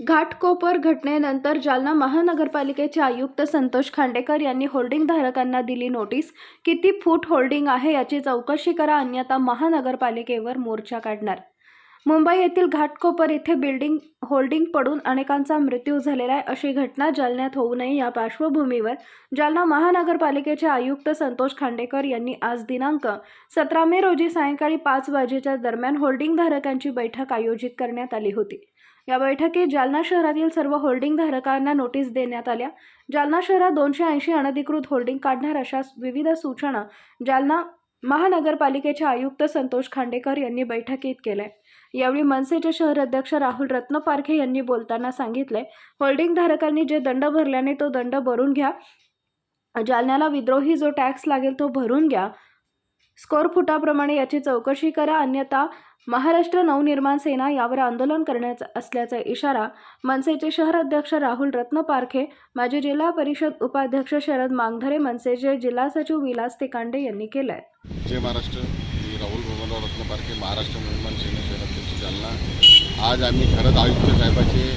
घाटकोपर घटनेनंतर जालना महानगरपालिकेचे आयुक्त संतोष खांडेकर यांनी होल्डिंग धारकांना दिली नोटीस. किती फूट होल्डिंग आहे याची चौकशी करा अन्यथा महानगरपालिकेवर मोर्चा काढणार. मुंबई येथील घाटकोपर येथे बिल्डिंग होल्डिंग पडून अनेकांचा मृत्यू झालेला आहे अशी घटना जालन्यात होऊ नये या पार्श्वभूमीवर जालना महानगरपालिकेचे आयुक्त संतोष खांडेकर यांनी आज दिनांक सतरा मे रोजी सायंकाळी पाच वाजेच्या दरम्यान होल्डिंग धारकांची बैठक आयोजित करण्यात आली होती. या बैठकीत जालना शहरातील सर्व होल्डिंग धारकांना नोटीस देण्यात आल्या. जालना शहरात दोनशे ऐंशी अनधिकृत होल्डिंग काढणार अशा विविध सूचना जालना महानगरपालिकेचे आयुक्त संतोष खांडेकर यांनी बैठकीत केल्या. यावेळी मनसेचे शहर अध्यक्ष राहुल रत्नपारखे यांनी बोलताना सांगितले होल्डिंग धारकांनी जे दंड भरल्याने तो दंड भरून घ्या. जालन्याला विद्रोही जो टॅक्स लागेल तो भरून घ्या. स्कोअर फुटाप्रमाणे याची चौकशी करा. अन्यथा महाराष्ट्र नवनिर्माण सेना यावर आंदोलन करण्याचा असल्याचा इशारा मनसेचे शहर अध्यक्ष राहुल रत्नपारखे माजी जिल्हा परिषद उपाध्यक्ष शरद मांगधरे मनसेचे जिल्हा सचिव विलास तेकांडे यांनी केलंय. जय महाराष्ट्र. मी राहुल भगवानराव रत्नपारखे महाराष्ट्र नवनिर्माण सेना शहराध्यक्ष जालना. आज आम्ही खरंच आयुक्त साहेबाचे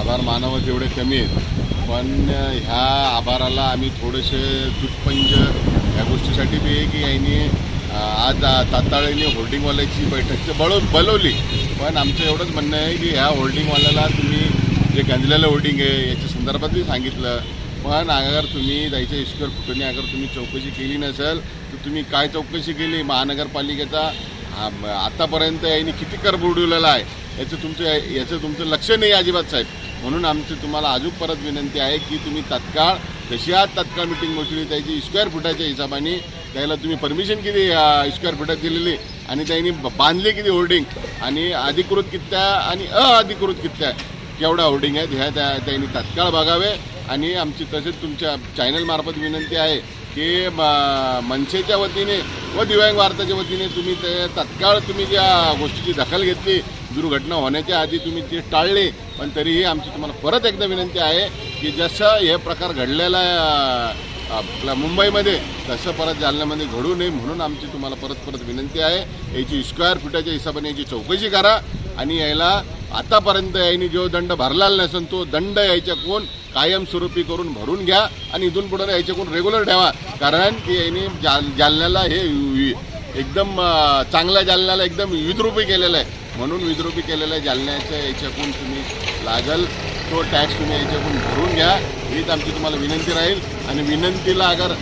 आभार मानावं जेवढे कमी आहेत. पण ह्या आभाराला आम्ही थोडेसे दुष्पंज ह्या गोष्टीसाठी बी आहे की यांनी आज तात्काळीने होल्डिंगवाल्याची बैठक बळव बोलवली. पण आमचं एवढंच म्हणणं आहे की ह्या होल्डिंगवाल्याला तुम्ही जे गंजलेलं होल्डिंग आहे याच्या संदर्भात मी सांगितलं. पण अगर तुम्ही जायच्या स्क्वेअर फुटाने अगर तुम्ही चौकशी केली नसेल तर तुम्ही काय चौकशी केली? महानगरपालिकेचा आतापर्यंत यांनी किती कर बुडवलेला आहे? याचं तुमचं याचं तुमचं लक्ष नाही अजिबात साहेब. म्हणून आमची तुम्हाला अजून परत विनंती आहे की तुम्ही तत्काळ जशी आज तत्काळ मिटिंग बसली त्याची स्क्वेअर फुटाच्या हिशोबाने त्याला तुम्ही परमिशन किती स्क्वेअर फुटात दिलेली? आणि त्यांनी बांधले किती होर्डिंग आणि अधिकृत कित्या आणि अधिकृत कित्या केवढ्या होर्डिंग आहेत ह्या त्या त्यांनी तत्काळ बघावे. आणि आमची तसेच तुमच्या चॅनलमार्फत विनंती आहे की म- मनसेच्या वतीने व दिव्यांग वार्ताच्या वतीने तुम्ही ते तत्काळ तुम्ही ज्या गोष्टीची दखल घेतली दुर्घटना होण्याच्या आधी तुम्ही ते टाळले. पण तरीही आमची तुम्हाला परत एकदा विनंती आहे की जसं हे प्रकार घडलेला आहे आपल्या मुंबईमध्ये तसं परत जालन्यामध्ये घडू नये म्हणून आमची तुम्हाला परत परत विनंती आहे. याची स्क्वेअर फुटाच्या हिशोबाने याची चौकशी करा आणि यायला आतापर्यंत यांनी जो दंड भरलेला नसेल तो दंड यायच्या कोण कायमस्वरूपी करून भरून घ्या आणि इथून पुढे याच्या कोण रेग्युलर ठेवा. कारण की याने जाल जालन्याला हे एकदम चांगल्या जालन्याला एकदम विद्रूपी केलेलं आहे. म्हणून विद्रोपी केलेलं आहे जालन्याच्या याच्यातून तुम्ही लागल. तो टॅक्स तुम्ही याच्यातून भरून घ्या. हीच आमची तुम्हाला विनंती राहील. आणि विनंतीला अगर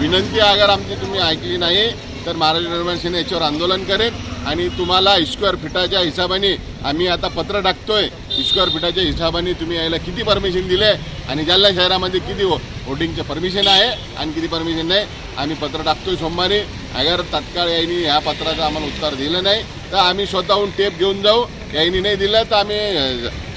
विनंती अगर आमची तुम्ही ऐकली नाही तर महाराष्ट्र निर्माण सेना याच्यावर आंदोलन करेल. आणि तुम्हाला स्क्वेअर फिटाच्या हिशोबाने आम्ही आता पत्र टाकतोय. स्क्वेअर फिटाच्या हिशोबाने तुम्ही यायला किती परमिशन दिले? आणि जालना शहरामध्ये किती हो होर्डिंगचे परमिशन आहे? आणि किती परमिशन नाही? आम्ही पत्र टाकतोय सोमवारी. अगर तत्काळ यांनी ह्या पत्राचं आम्हाला उत्तर दिलं नाही तर आम्ही स्वतःहून टेप घेऊन जाऊ. यांनी नाही दिलं तर आम्ही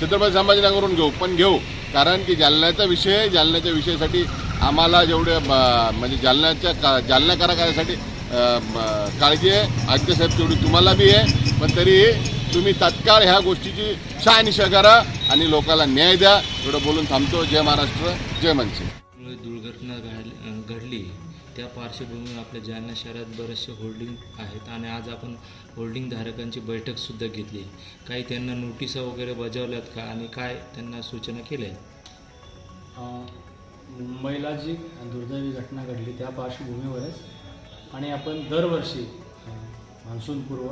छत्रपती संभाजीनगरहून घेऊ. पण घेऊ. कारण की जालन्याचा विषय जालन्याच्या विषयासाठी आम्हाला जेवढे म्हणजे जालन्याच्या का जालना करा करायसाठी काळजी आहे. आद्यसाहेब तेवढी तुम्हाला बी आहे. पण तरीही तुम्ही तत्काळ ह्या गोष्टीची शहानिशा करा आणि लोकांना न्याय द्या. एवढं बोलून थांबतो. जय महाराष्ट्र. जय मनसे. दुर्घटना घडली. त्या पार्श्वभूमीवर आपल्या जालना शहरात बरेचसे होल्डिंग आहेत आणि आज आपण होल्डिंग धारकांची बैठकसुद्धा घेतली. काही त्यांना नोटिसा वगैरे बजावल्यात का आणि काय त्यांना सूचना केल्या? आहेत मुंबईला जी दुर्दैवी घटना घडली त्या पार्श्वभूमीवरच आणि आपण दरवर्षी मान्सूनपूर्व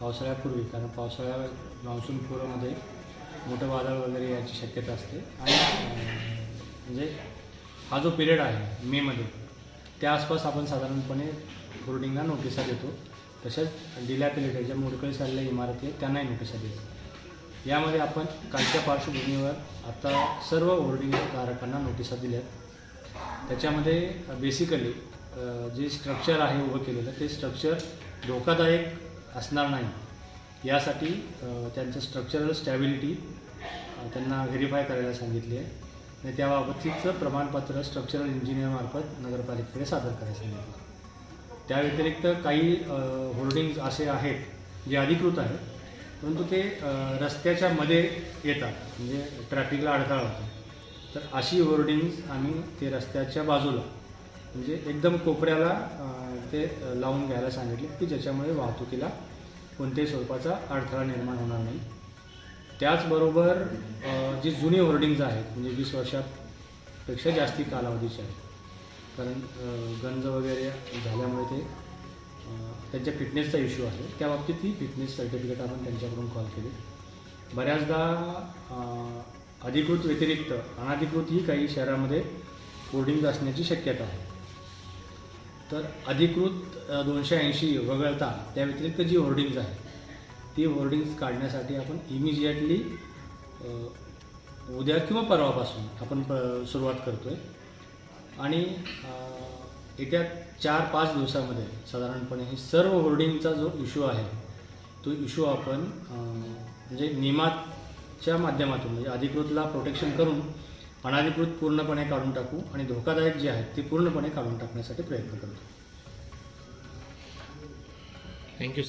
पावसाळ्यापूर्वी कारण पावसाळ्या मान्सूनपूर्वमध्ये मोठं वादळ वगैरे याची शक्यता असते. आणि म्हणजे हा जो पिरियड आहे मेमध्ये त्या आसपास आपण साधारणपणे होर्डिंगला नोटिसा देतो. तसेच डिलॅपिलेटेड ज्या मोडकळी चाललेल्या इमारती आहेत त्यांनाही नोटिसा देतो. यामध्ये आपण कालच्या पार्श्वभूमीवर आता सर्व होर्डिंग धारकांना नोटिसा दिल्यात. त्याच्यामध्ये बेसिकली जे स्ट्रक्चर आहे उभं केलेलं ते स्ट्रक्चर धोकादायक असणार नाही. यासाठी त्यांचं स्ट्रक्चरल स्टॅबिलिटी त्यांना व्हेरीफाय करायला सांगितली आहे. आणि त्याबाबतीचं प्रमाणपत्र स्ट्रक्चरल इंजिनियरमार्फत नगरपालिकेकडे सादर करायला सांगितलं. त्या व्यतिरिक्त काही होर्डिंग्ज असे आहेत जे अधिकृत आहेत परंतु ते रस्त्याच्या मध्ये येतात म्हणजे ट्रॅफिकला अडथळा होतो. तर अशी होर्डिंग्ज आम्ही ते रस्त्याच्या बाजूला म्हणजे एकदम कोपऱ्याला ते लावून घ्यायला सांगितले की ज्याच्यामुळे वाहतुकीला कोणत्याही स्वरूपाचा अडथळा निर्माण होणार नाही. त्याचबरोबर जी जुनी होर्डिंग्ज आहेत म्हणजे वीस वर्षापेक्षा जास्ती कालावधीचे आहेत. कारण गंज वगैरे झाल्यामुळे ते त्यांच्या फिटनेसचा इश्यू आहे. त्या बाबतीत ही फिटनेस सर्टिफिकेट आपण त्यांच्याकडून कॉल केली. बऱ्याचदा अधिकृत व्यतिरिक्त अनधिकृतही काही शहरामध्ये होर्डिंग असण्याची शक्यता आहे. तर अधिकृत दोनशे ऐंशी वगळता त्या व्यतिरिक्त जी होर्डिंग्ज आहेत ती होर्डिंग्ज काढण्यासाठी आपण इमिजिएटली उद्या किंवा परवापासून आपण प सुरुवात करतो आहे आणि येत्या चार पाच दिवसामध्ये साधारणपणे हे सर्व होर्डिंगचा जो इश्यू आहे तो इश्यू आपण म्हणजे नियमाच्या माध्यमातून म्हणजे अधिकृतला प्रोटेक्शन करून अनधिकृत पूर्णपणे काढून टाकू आणि धोकादायक जे आहेत ते पूर्णपणे काढून टाकण्यासाठी प्रयत्न करतो. थँक्यू